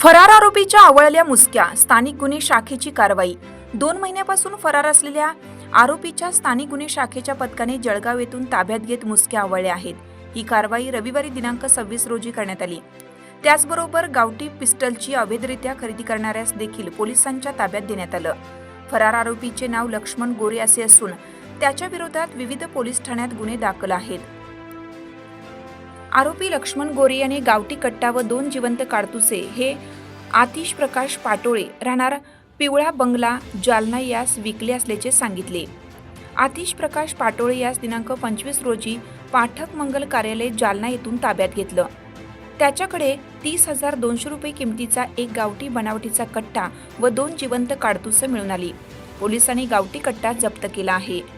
फरार आरोपीच्या आवळल्या मुसक्या स्थानिक गुन्हे शाखेची कारवाई. दोन महिन्यापासून फरार असलेल्या आरोपीच्या स्थानिक गुन्हे शाखेच्या पथकाने जळगाव येथून ताब्यात घेत मुसक्या आवळल्या आहेत. ही कारवाई रविवारी दिनांक सव्वीस रोजी करण्यात आली. त्याचबरोबर गावठी पिस्टलची अवैधरित्या खरेदी करणाऱ्यास देखील पोलिसांच्या ताब्यात देण्यात आलं. फरार आरोपीचे नाव लक्ष्मण गोरे असे असून त्याच्या विरोधात विविध पोलीस ठाण्यात गुन्हे दाखल आहेत. आरोपी लक्ष्मण गोरे याने गावठी कट्टा व दोन जिवंत काडतुसे हे आतिश प्रकाश पाटोळे राहणार पिवळा बंगला जालना यास विकले असल्याचे सांगितले. आतिश प्रकाश पाटोळे यास दिनांक पंचवीस रोजी पाठक मंगल कार्यालय जालना येथून ताब्यात घेतलं. त्याच्याकडे तीस हजार दोनशे रुपये किमतीचा एक गावठी बनावटीचा कट्टा व दोन जिवंत काडतुसं मिळून आली. पोलिसांनी गावठी कट्टा जप्त केला आहे.